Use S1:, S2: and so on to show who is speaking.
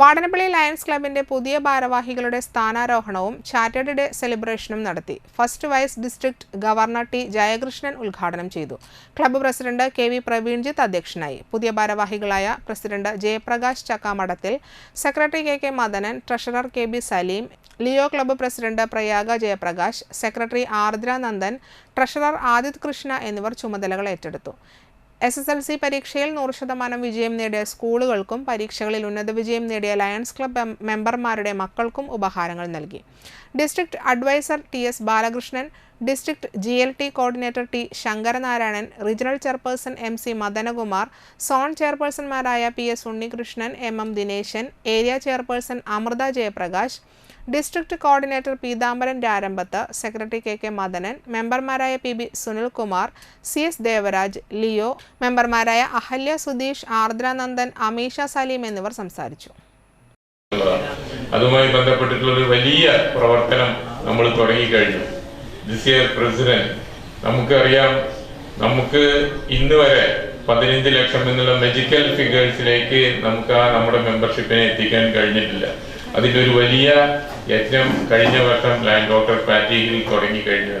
S1: Vadanappally lions ക്ലബിന്റെ പുതിയ ഭാരവാഹികളുടെ സ്ഥാനാരോഹണവും ചാറ്റേഡ് ഡേ സെലിബ്രേഷനും നടത്തി. First vice district governor T Jayakrishnan ഉദ്ഘാടനം ചെയ്തു. Club president K V Praveenjith അധ്യക്ഷനായി. പുതിയ ഭാരവാഹികളായ president Jayaprakash ചക്കാമഠത്തിൽ secretary K K Madanan treasurer K B Saleem Leo club president Prayaga Jayaprakash secretary Ardra Nandan treasurer Adith Krishna എന്നിവർ ചുമതലകൾ ഏറ്റെടുത്തു. S S L C പരീക്ഷയിൽ നൂറ് ശതമാനം വിജയം നേടിയ സ്കൂളുകൾക്കും പരീക്ഷകളിൽ ഉന്നത വിജയം നേടിയ ലയൺസ് ക്ലബ് മെമ്പർമാരുടെ മക്കൾക്കും ഉപഹാരങ്ങൾ നൽകി. District advisor T S Balakrishnan district G L T coordinator T Sankaranarayanan regional chairperson M C Madanakumar zone ചെയർപേഴ്സൺമാരായ P S Unnikrishnan M M Dineshan area chairperson Amrutha Jayaprakash district coordinator Peethambaran Rarambath secretary K K Madanan മെമ്പർമാരായ P B Sunilkumar C S Devaraj Leo മെമ്പർമാരായ അഹല്യ സുധീഷ് ആർദ്രാനന്ദൻ അമീഷ സലീം എന്നിവർ സംസാരിച്ചു.
S2: അതുമായി ബന്ധപ്പെട്ടിട്ടുള്ള ഒരു വലിയ പ്രവർത്തനം നമ്മൾ തുടങ്ങിക്കഴിഞ്ഞു. ദിസ് പ്രസിഡന്റ് നമുക്കറിയാം നമുക്ക് ഇന്ന് വരെ പതിനഞ്ച് ലക്ഷം എന്നുള്ള മെജിക്കൽ ഫിഗേഴ്സിലേക്ക് നമുക്ക് ആ നമ്മുടെ മെമ്പർഷിപ്പിനെ എത്തിക്കാൻ കഴിഞ്ഞിട്ടില്ല. അതിന്റെ ഒരു വലിയ യജ്ഞം കഴിഞ്ഞ വർഷം ലാൻഡ് ഡോക്ടർ പാറ്റീഹിൽ തുടങ്ങി കഴിഞ്ഞു